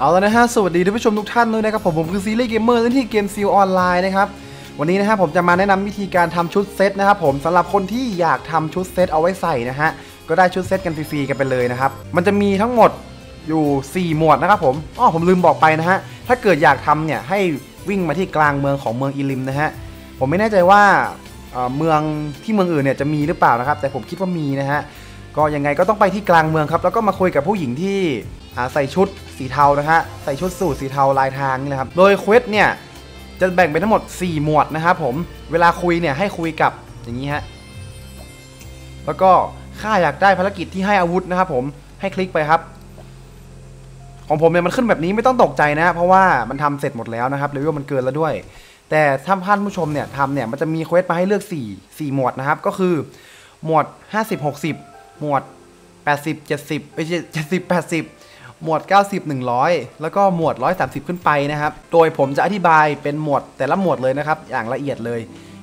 เอาแล้วนะฮะสวัสดีท่านผู้ชมทุกท่านด้วยนะครับผมผมคือซีรีส์เกมเมอร์เล่นที่เกมซีออนไลน์นะครับวันนี้นะฮะผมจะมาแนะนำวิธีการทำชุดเซตนะครับผมสำหรับคนที่อยากทำชุดเซตเอาไว้ใส่นะฮะก็ได้ชุดเซตกันฟรีๆกันไปเลยนะครับมันจะมีทั้งหมดอยู่ 4 หมวดนะครับผมอ๋อผมลืมบอกไปนะฮะถ้าเกิดอยากทำเนี่ยให้วิ่งมาที่กลางเมืองของเมืองอิลิมนะฮะผมไม่แน่ใจว่าเมืองที่เมืองอื่นเนี่ยจะมีหรือเปล่านะครับ แต่ผมคิดว่ามีนะฮะก็ยังไงก็ต้องไปที่กลางเมืองครับแล้วก็มาคุยกับผู้หญิงที่ ใส่ชุดสีเทานะฮะใส่ชุดสูทสีเทาลายทางนี่แหละครับโดยเควสเนี่ยจะแบ่งเป็นทั้งหมด 4 หมวดนะครับผมเวลาคุยเนี่ยให้คุยกับอย่างนี้ฮะแล้วก็ข้าอยากได้ภารกิจที่ให้อาวุธนะครับผมให้คลิกไปครับ ของผมเนี่ยมันขึ้นแบบนี้ไม่ต้องตกใจนะ เพราะว่ามันทำเสร็จหมดแล้วนะครับเลเวลมันเกินแล้วด้วย แต่ถ้าท่านผู้ชมเนี่ยทำเนี่ยมันจะมีเควสมาให้เลือก 4 4 หมวดนะครับ ก็คือหมวด 50 60 หมวด 80 70เอ้ย70 80 หมวด 90 100 แล้วก็หมวด 130 ขึ้นไปนะครับ โดยผมจะอธิบายเป็นหมวดแต่ละหมวดเลยนะครับ อย่างละเอียดเลย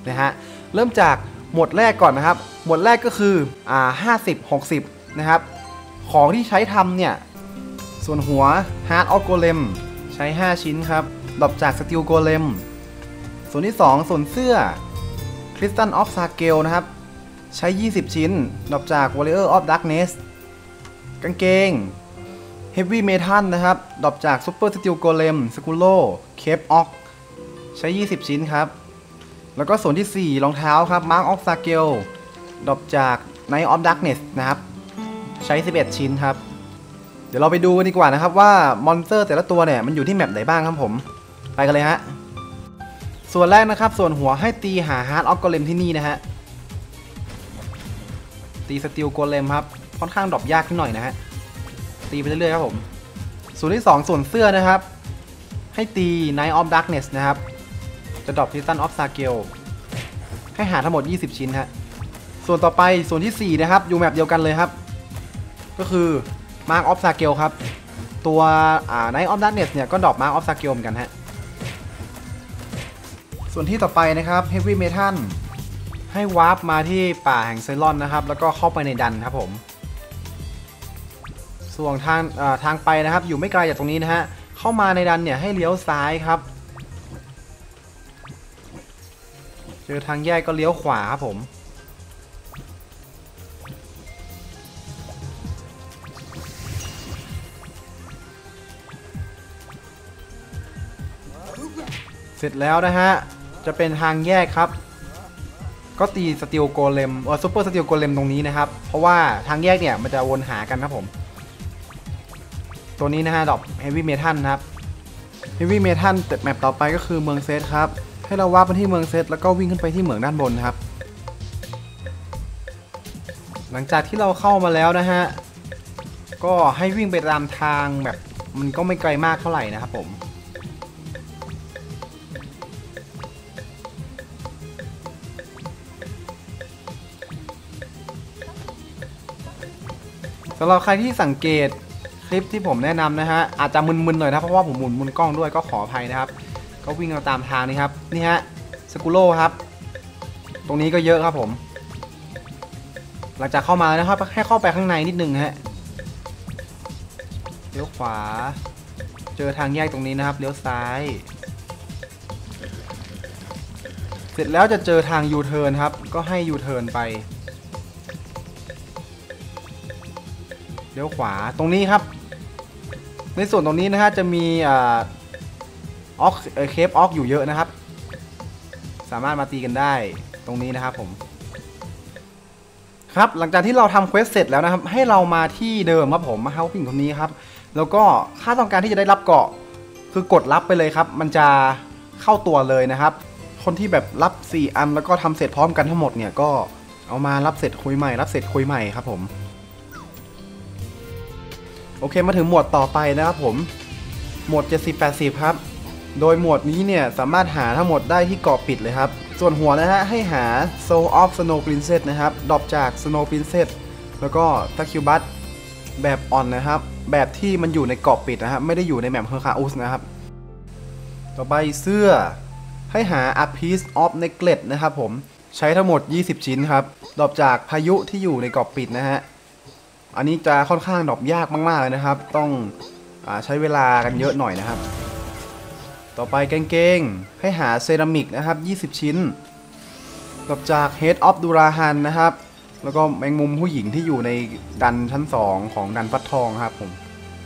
นะฮะ เริ่มจากหมวดแรกก่อนนะครับ หมวดแรกก็คืออ่า50 60 นะครับ ของที่ใช้ทำเนี่ย ส่วนหัว Heart of Golem ใช้ 5 ชิ้นครับดรอปจาก Steel Golem ส่วนที่ 2 ส่วนเสื้อ Crystal of s a g e l นะครับ ใช้ 20 ชิ้นดรอปจาก Warrior of Darkness กางเกง Heavy Metal นะครับ ดรอปจาก Super Steel Golem s k u l o Cape Ox ใช้ 20 ชิ้นครับ แล้วก็ส่วนที่ 4 รองเท้าครับ Mark of s a g e l ดรอปจาก Night of Darkness นะครับ ใช้ 11 ชิ้นครับ เดี๋ยวเราไปดูกันดีกว่านะครับว่ามอนสเตอร์แต่ละตัวเนี่ย มันอยู่ที่แมปไหนบ้างครับผม ไปกันเลยฮะ ส่วนแรกนะครับ ส่วนหัวให้ตีหาฮาร์ดออฟโกเลมที่นี่นะฮะ ตีสติลโกเลมครับ ค่อนข้างดรอปยากขึ้นหน่อยนะฮะ ตีไปเรื่อยๆครับผม ส่วนที่ 2 ส่วนเสื้อนะครับ ให้ตี Night of Darkness นะครับ จะดรอป Titan of s a g e l ให้หาทั้งหมด 20 ชิ้นฮะ ส่วนต่อไปส่วนที่ 4 นะครับ อยู่แมปเดียวกันเลยครับ ก็คือ Mark of s a g e l ครับ ตัวอ่า Night of Darkness เนี่ย ก็ดรอป Mark of s a g e l เหมือนกันฮะ ส่วนที่ต่อไปนะครับ Heavy Metal ให้วาร์ปมาที่ป่าแห่งไซลอนนะครับ แล้วก็เข้าไปในดันครับผม ส่วนทางทางไปนะครับ อยู่ไม่ไกลจากตรงนี้นะฮะ เข้ามาในดันเนี่ยให้เลี้ยวซ้ายครับ เจอทางแยกก็เลี้ยวขวาครับผมเสร็จแล้วนะฮะ จะเป็นทางแยกครับ ก็ตีสติลโกเลมเออซูเปอร์สติลโกเลมตรงนี้นะครับ เพราะว่าทางแยกเนี่ยมันจะวนหากันครับผม ตัวนี้นะฮะดอกเฮฟวี่เมทัลนะครับเฮฟวี่เมทัลแมปต่อไปก็คือเมืองเซตครับ ให้เราวาร์ปไปที่เมืองเซตแล้วก็วิ่งขึ้นไปที่เหมืองด้านบนครับ หลังจากที่เราเข้ามาแล้วนะฮะ ก็ให้วิ่งไปตามทางแบบมันก็ไม่ไกลมากเท่าไหร่นะครับผมสำหรับใครที่สังเกต คลิปที่ผมแนะนำนะฮะอาจจะมึนๆหน่อยนะเพราะว่าผมหมุนมุนกล้องด้วยก็ขออภัยนะครับ ก็วิ่งเอาตามทางนี้ครับนี่ฮะสกุโลครับ ตรงนี้ก็เยอะครับผม หลังจากเข้ามาแล้วนะครับให้เข้าไปข้างในนิดนึงฮะเลี้ยวขวา เจอทางแยกตรงนี้นะครับเลี้ยวซ้าย เสร็จแล้วจะเจอทางยูเทิร์นครับ ก็ให้ยูเทิร์นไปเลี้ยวขวาตรงนี้ครับ ในส่วนตรงนี้นะฮะจะมีออกเคปออกอยู่เยอะนะครับ สามารถมาตีกันได้ตรงนี้นะครับผม ครับหลังจากที่เราทำเควสเสร็จแล้วนะครับ ให้เรามาที่เดิมครับผมมาเฮาพิงตรงนี้ครับ แล้วก็ถ้าต้องการที่จะได้รับเกาะ คือกดรับไปเลยครับ มันจะเข้าตัวเลยนะครับ คนที่แบบรับ 4 อันแล้วก็ทำเสร็จพร้อมกันทั้งหมดเนี่ยก็เอามารับเสร็จคุยใหม่ รับเสร็จคุยใหม่ครับผม โอเคมาถึงหมวดต่อไปนะครับผมหมวด 70-80 ครับ โดยหมวดนี้เนี่ยสามารถหาทั้งหมดได้ที่เกาะปิดเลยครับ ส่วนหัวนะฮะให้หา Soul of Snow Princess นะครับดรอปจาก Snow Princess แล้วก็ t a k u b u t แบบอ่อนนะครับ แบบที่มันอยู่ในเกาะปิดนะครับไม่ได้อยู่ในแมปเฮอร์คาอุสนะครับ ต่อไปเสื้อให้หา A Piece of Necklace นะครับผมใช้ทั้งหมด 20 ชิ้นครับดรอปจากพายุที่อยู่ในเกาะปิดนะฮะ อันนี้จะค่อนข้างดรอปยากมากๆเลยนะครับ ต้องอใช้เวลากันเยอะหน่อยนะครับ ต่อไปกางเกงให้หาเซรามิกนะครับ 20 ชิ้นดอกจาก Head of Durahan นะครับ แล้วก็แมงมุมผู้หญิงที่อยู่ในดันชั้น 2 ของดันฟัดทองครับผม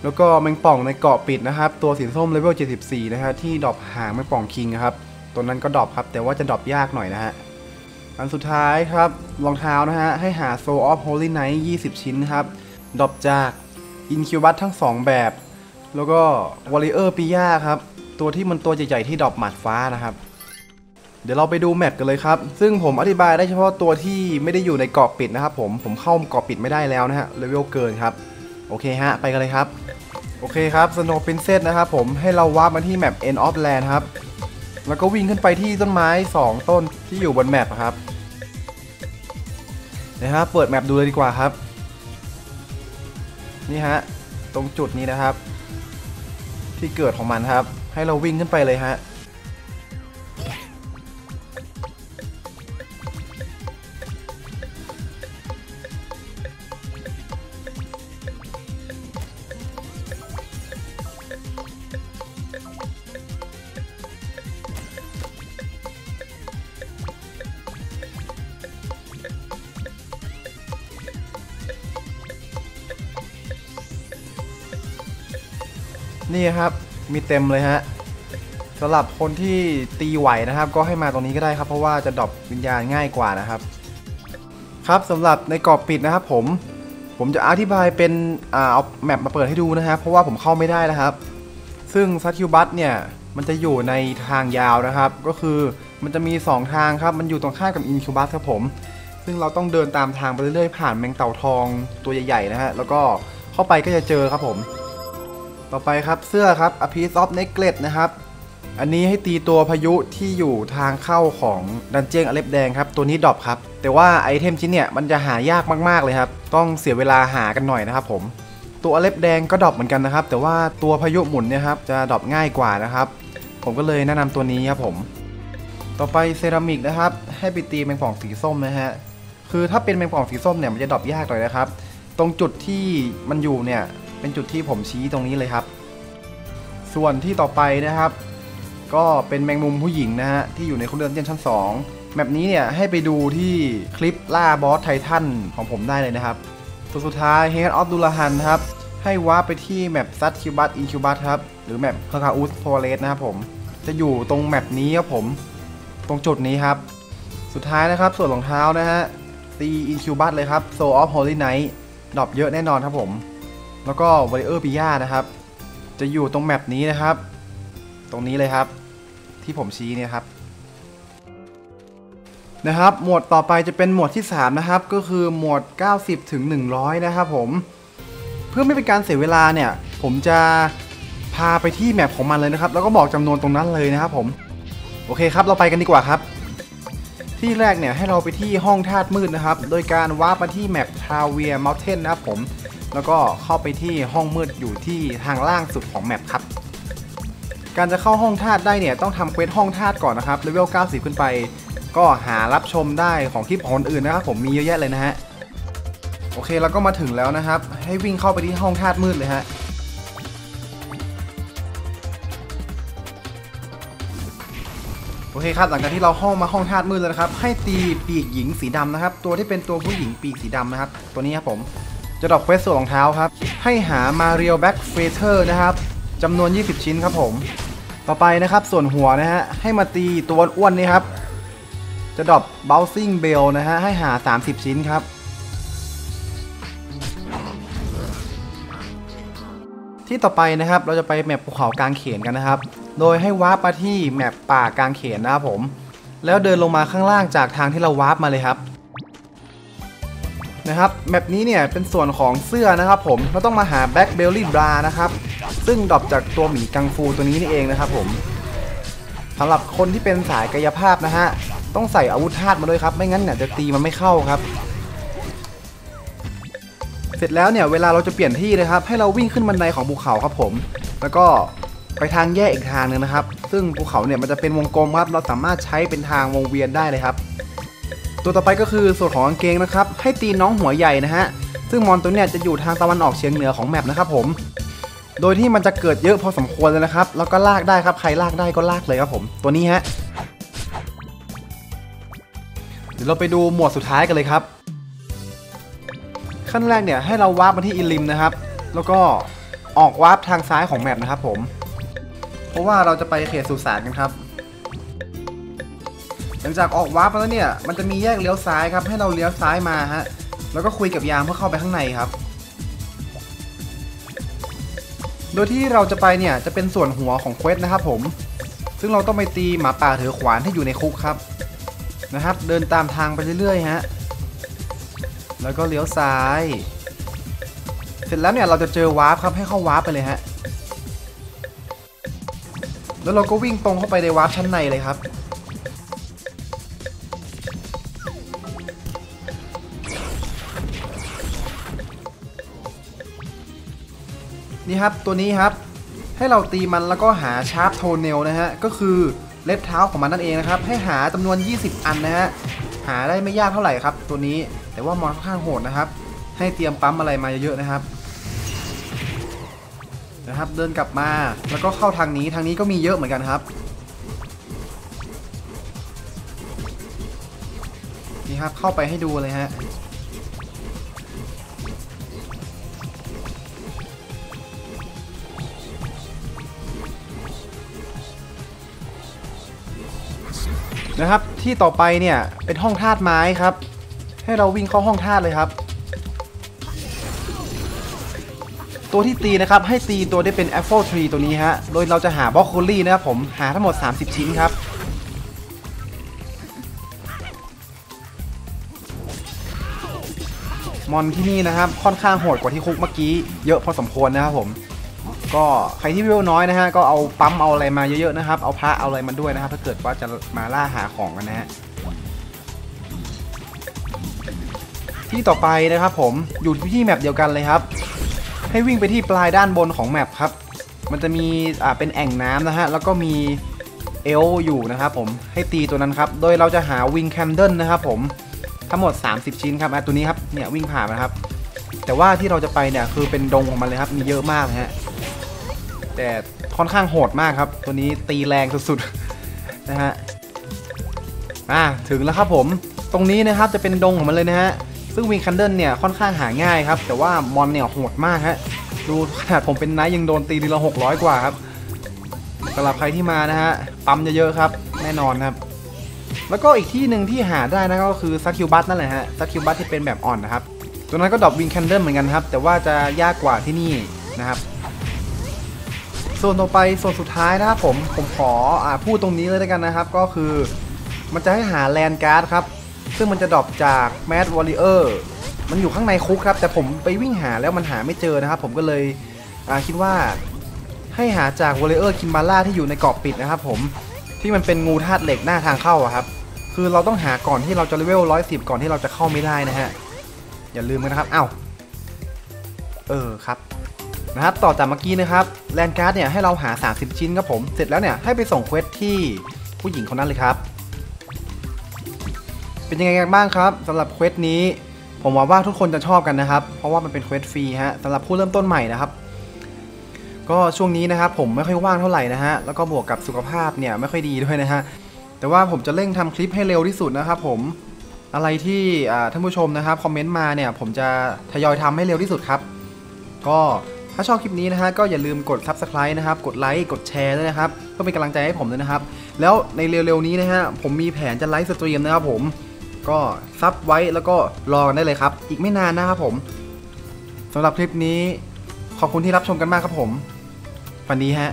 แล้วก็แมงป่องในเกาะปิดนะครับ ตัวสีส้มเลเวล 74 นะฮะที่ดรอปหางแมงป่องคิงครับตัวนั้นก็ดรอปครับ แต่ว่าจะดรอปยากหน่อยนะฮะอันสุดท้ายครับรองเท้านะฮะให้หา Soul of Holy Night 20 ชิ้นครับ ดอปจาก Incubus ทั้ง 2 แบบ แล้วก็ Warrior p i a ครับ ตัวที่มันตัวใหญ่ๆที่ดอปหมัดฟ้านะครับ เดี๋ยวเราไปดูแมปกันเลยครับ ซึ่งผมอธิบายได้เฉพาะตัวที่ไม่ได้อยู่ในเกาะปิดนะครับผม ผมเข้าเกาะปิดไม่ได้แล้วนะฮะ เลเวลเกินครับ โอเคฮะ ไปกันเลยครับ โอเคครับ Snow Princess นะครับผม ให้เราวาร์ปมาที่แมป End of Land ครับ แล้วก็วิ่งขึ้นไปที่ต้นไม้ 2 ต้นที่อยู่บนแมปครับ นะฮะเปิดแมปดูเลยดีกว่าครับ นี่ฮะตรงจุดนี้นะครับ ที่เกิดของมันครับ ให้เราวิ่งขึ้นไปเลยฮะ นี่ครับมีเต็มเลยฮะสำหรับคนที่ตีไหวนะครับ ก็ให้มาตรงนี้ก็ได้ครับ เพราะว่าจะดรอปวิญญาณง่ายกว่านะครับ ครับสำหรับในกรอบปิดนะครับ ผมผมจะอธิบายเป็นอ่าเอาแมปมาเปิดให้ดูนะครับเพราะว่าผมเข้าไม่ได้นะครับ ซึ่งซัตคิวบัสเนี่ยมันจะอยู่ในทางยาวนะครับ ก็คือมันจะมี 2 ทางครับ มันอยู่ตรงข้ามกับอินคิวบัสครับผม ซึ่งเราต้องเดินตามทางไปเรื่อยๆผ่านแมงเต่าทองตัวใหญ่ๆนะฮะแล้วก็เข้าไปก็จะเจอครับผม ต่อไปครับเสื้อครับ A piece of necklace นะครับ อันนี้ให้ตีตัวพายุที่อยู่ทางเข้าของดันเจียงอเล็บแดงครับ ตัวนี้ดรอปครับ แต่ว่าไอเทมชิ้นเนี่ยมันจะหายากมากๆเลยครับ ต้องเสียเวลาหากันหน่อยนะครับผม ตัวอเล็บแดงก็ดรอปเหมือนกันนะครับ แต่ว่าตัวพายุหมุนเนี่ยครับจะดรอปง่ายกว่านะครับ ผมก็เลยแนะนำตัวนี้ครับผม ต่อไปเซรามิกนะครับ ให้ไปตีแมงป่องสีส้มนะฮะ คือถ้าเป็นแมงป่องสีส้มเนี่ยมันจะดรอปยากหน่อยนะครับ ตรงจุดที่มันอยู่เนี่ย เป็นจุดที่ผมชี้ตรงนี้เลยครับ ส่วนที่ต่อไปนะครับ ก็เป็นแมงมุมผู้หญิงนะฮะที่อยู่ในคุณเดินเจนชั้น 2 แบบนี้เนี่ยให้ไปดูที่คลิปล่าบอสไททันของผมได้เลยนะครับ ตัวสุดท้าย Head of d u l a h a n ครับให้วาร์ปไปที่แมปซัตคิวบัตอินคิวบัตครับ หรือแมปคาคาอุสโพเลสนะครับผม จะอยู่ตรงแมปนี้ครับผม ตรงจุดนี้ครับ สุดท้ายนะครับส่วนรองเท้านะฮะตีอินคิวบัตเลยครับ Soul of Holy Night ดรอปเยอะแน่นอนครับผม แล้วก็ Warrior p i a นะครับ จะอยู่ตรงแมปนี้นะครับ ตรงนี้เลยครับ ที่ผมชี้เนี่ยครับ นะครับ หมวดต่อไปจะเป็นหมวดที่ 3 นะครับ ก็คือหมวด 90 ถึง 100 นะครับผม เพื่อไม่เป็นการเสียเวลาเนี่ย ผมจะพาไปที่แมปของมันเลยนะครับ แล้วก็บอกจำนวนตรงนั้นเลยนะครับผม โอเคครับ เราไปกันดีกว่าครับ ที่แรกเนี่ยให้เราไปที่ห้องธาตุมืดนะครับ โดยการวาร์ปมาที่แมปทาเวียม u ลเทนนะครับผม แล้วก็เข้าไปที่ห้องมืดอยู่ที่ทางล่างสุดของแมปครับ การจะเข้าห้องธาตุได้เนี่ยต้องทำเควสห้องธาตุก่อนนะครับเลเวล90 ขึ้นไป ก็หารับชมได้ของคลิปของคนอื่นนะครับผมมีเยอะแยะเลยนะฮะโอเคเราก็มาถึงแล้วนะครับ ให้วิ่งเข้าไปที่ห้องธาตุมืดเลยฮะโอเคครับหลังจากที่เราห้องมาห้องธาตุมืดแล้วนะครับ ให้ตีปีกหญิงสีดำนะครับ ตัวที่เป็นตัวผู้หญิงปีกสีดำนะครับ ตัวนี้ครับผม จะดรอปเควสส่วนรองเท้าครับ ให้หามาเรียลแบ็กเฟเธอร์นะครับจำนวน 20 ชิ้นครับผม ต่อไปนะครับส่วนหัวนะฮะ ให้มาตีตัวอ้วนนี่ครับ จะดรอป bouncing bell นะฮะ ให้หา 30 ชิ้นครับ ที่ต่อไปนะครับเราจะไปแมปภูเขากลางเขนกันนะครับ โดยให้วาร์ปมาที่แมปป่ากลางเขนนะครับผม แล้วเดินลงมาข้างล่างจากทางที่เราวาร์ปมาเลยครับ นะครับแมปนี้เนี่ยเป็นส่วนของเสื้อนะครับผมเราต้องมาหาแบ็กเบลลี่บรานะครับซึ่งดรอปจากตัวหมีกังฟูตัวนี้นี่เองนะครับผมสำหรับคนที่เป็นสายกายภาพนะฮะต้องใส่อาวุธธาตุมาด้วยครับ ไม่งั้นเนี่ยจะตีมันไม่เข้าครับ เสร็จแล้วเนี่ยเวลาเราจะเปลี่ยนที่นะครับ ให้เราวิ่งขึ้นบันไดของภูเขาครับผม แล้วก็ไปทางแยกอีกทางหนึงนะครับ ซึ่งภูเขาเนี่ยมันจะเป็นวงกลมครับ เราสามารถใช้เป็นทางวงเวียนได้เลยครับ ตัวต่อไปก็คือส่วนของกางเกงนะครับ ให้ตีน้องหัวใหญ่นะฮะ ซึ่งมอนตัวเนี้ยจะอยู่ทางตะวันออกเฉียงเหนือของแมปนะครับผม โดยที่มันจะเกิดเยอะพอสมควรเลยนะครับ แล้วก็ลากได้ครับ ใครลากได้ก็ลากเลยครับผม ตัวนี้ฮะ เดี๋ยวเราไปดูหมวดสุดท้ายกันเลยครับ ขั้นแรกเนี่ยให้เราวาร์ปมาที่อิลิมนะครับ แล้วก็ออกวาร์ปทางซ้ายของแมปนะครับผม เพราะว่าเราจะไปเขตสุสานกันครับ หลังจากออกวาร์ปแล้วเนี่ย มันจะมีแยกเลี้ยวซ้ายครับ ให้เราเลี้ยวซ้ายมาฮะ แล้วก็คุยกับยามเพื่อเข้าไปข้างในครับ โดยที่เราจะไปเนี่ยจะเป็นส่วนหัวของเควสนะครับผม ซึ่งเราต้องไปตีหมาป่าถือขวานที่อยู่ในคุกครับ นะครับ เดินตามทางไปเรื่อยๆฮะ แล้วก็เลี้ยวซ้าย เสร็จแล้วเนี่ยเราจะเจอวาร์ปครับให้เข้าวาร์ปไปเลยฮะ แล้วเราก็วิ่งตรงเข้าไปในวาร์ปชั้นในเลยครับ นี่ครับตัวนี้ครับ ให้เราตีมันแล้วก็หาชาร์ปโทเนลนะฮะ ก็คือเล็บเท้าของมันนั่นเองนะครับ ให้หาจำนวน 20 อันนะฮะ หาได้ไม่ยากเท่าไหร่ครับ ตัวนี้ แต่ว่ามอนค่อนข้างโหดนะครับ ให้เตรียมปั๊มอะไรมาเยอะๆนะครับ นะครับ เดินกลับมา แล้วก็เข้าทางนี้ ทางนี้ก็มีเยอะเหมือนกันครับ นี่ครับ เข้าไปให้ดูเลยฮะ นะครับ ที่ต่อไปเนี่ยเป็นห้องธาตุไม้ครับ ให้เราวิ่งเข้าห้องธาตุเลยครับ ตัวที่ตีนะครับให้ตีตัวได้เป็น Apple Tree ตัวนี้ฮะ โดยเราจะหาบล็อกโคลี่นะครับผมหาทั้งหมด 30 ชิ้นครับมอนที่นี่นะครับค่อนข้างโหดกว่าที่คุกเมื่อกี้เยอะพอสมควรนะครับผม ก็ใครที่วิวน้อยนะฮะก็เอาปั๊มเอาอะไรมาเยอะๆนะครับ เอาพระเอาอะไรมาด้วยนะครับ ถ้าเกิดว่าจะมาล่าหาของกันนะฮะที่ต่อไปนะครับผมอยู่ที่แมปเดียวกันเลยครับ ให้วิ่งไปที่ปลายด้านบนของแมปครับ มันจะมีอ่าเป็นแอ่งน้ำนะฮะแล้วก็มีเอลอยู่นะครับผมให้ตีตัวนั้นครับ โดยเราจะหาวิงแคนเดิลนะครับผมทั้งหมด 30 ชิ้นครับอะตัวนี้ครับเนี่ยวิ่งผ่านนะครับ แต่ว่าที่เราจะไปเนี่ยคือเป็นดงของมันเลยครับมีเยอะมากนะฮะ แต่ค่อนข้างโหดมากครับ ตัวนี้ตีแรงสุดๆนะฮะอ่าถึงแล้วครับผมตรงนี้นะครับจะเป็นดงของมันเลยนะฮะซึ่งวิงคันเดิลเนี่ยค่อนข้างหาง่ายครับ แต่ว่ามอนเนี่ยโหดมากฮะดูขนาดผมเป็นไนท์ยังโดนตีทีละหกร้อยกว่าครับสำหรับใครที่มานะฮะปั๊มเยอะๆครับ แน่นอนครับ แล้วก็อีกที่หนึ่งที่หาได้นะก็คือซักคิวบัตนั่นแหละฮะซักคิวบัตที่เป็นแบบอ่อนนะครับตัวนั้นก็ดรอปวิงคันเดิลเหมือนกันครับ แต่ว่าจะยากกว่าที่นี่นะครับ ส่วนต่อไปส่วนสุดท้ายนะครับผมผมขออพูดตรงนี้เลยแล้วกันนะครับ ก็คือมันจะให้หาแลนการ์ดครับ ซึ่งมันจะดรอปจากแมดวอลเลอร์มันอยู่ข้างในคุกครับ แต่ผมไปวิ่งหาแล้วมันหาไม่เจอนะครับ ผมก็เลยคิดว่าให้หาจากวอลเลอร์คิมบาร่าที่อยู่ในเกาะปิดนะครับผมที่มันเป็นงูธาตุเหล็กหน้าทางเข้าอะครับ คือเราต้องหาก่อนที่เราจะเลเวล110ก่อนที่เราจะเข้าไม่ได้นะฮะ อย่าลืมนะครับ เอ้า เออครับ นะครับต่อจากเมื่อกี้นะครับแลนการ์ดเนี่ยให้เราหา 30 ชิ้นครับผมเสร็จแล้วเนี่ยให้ไปส่งเควสที่ผู้หญิงคนนั้นเลยครับ เป็นยังไงกันบ้างครับสำหรับเควสนี้ ผมหวังว่าทุกคนจะชอบกันนะครับ เพราะว่ามันเป็นเควสฟรีฮะสำหรับผู้เริ่มต้นใหม่นะครับ ก็ช่วงนี้นะครับผมไม่ค่อยว่างเท่าไหร่นะฮะแล้วก็บวกกับสุขภาพเนี่ยไม่ค่อยดีด้วยนะฮะแต่ว่าผมจะเร่งทำคลิปให้เร็วที่สุดนะครับ ผมอะไรที่ท่านผู้ชมนะครับคอมเมนต์มาเนี่ยผมจะทยอยทำให้เร็วที่สุดครับ ก็ ถ้าชอบคลิปนี้นะฮะก็อย่าลืมกด Subscribe นะครับ กดไลค์กดแชร์ด้วยนะครับก็เป็นกำลังใจให้ผมด้วยนะครับ แล้วในเร็วๆนี้นะฮะผมมีแผนจะไลฟ์สตรีมนะครับผมก็ซับไว้แล้วก็รอกันได้เลยครับ อีกไม่นานนะครับผมสำหรับคลิปนี้ขอบคุณที่รับชมกันมากครับผมฝันดีฮะ